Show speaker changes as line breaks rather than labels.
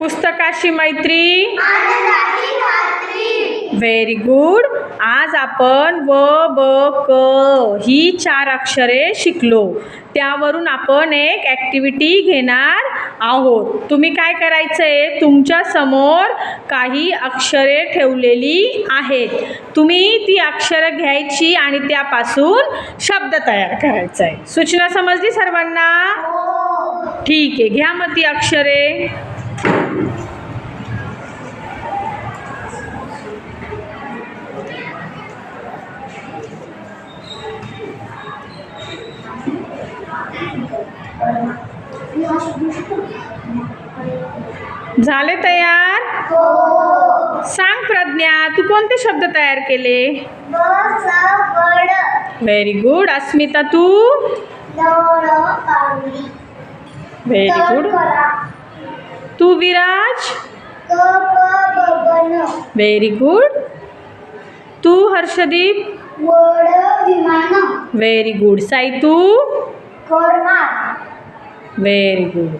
पुस्तकाशी मैत्री. Very good आज आपण व ब क ही चार अक्षरे शिकलो. त्यावरून आपण एक ॲक्टिव्हिटी घेणार आहोत. तुम्ही काय करायचं आहे तुमच्यासमोर काही अक्षरे ठेवलेली आहेत. तुम्ही ती अक्षरं घ्यायची आणि त्यापासून शब्द तयार करायचा आहे सूचना समजली सर्वांना? ठीक आहे. घ्या मग ती अक्षरे. झाले तयार? सांग प्रज्ञा तू कोणते शब्द तयार केले? व्हेरी गुड अस्मिता तू? व्हेरी गुड तू विराज? व्हेरी गुड तू हर्षदीप? व्हेरी गुड साई तू? Very good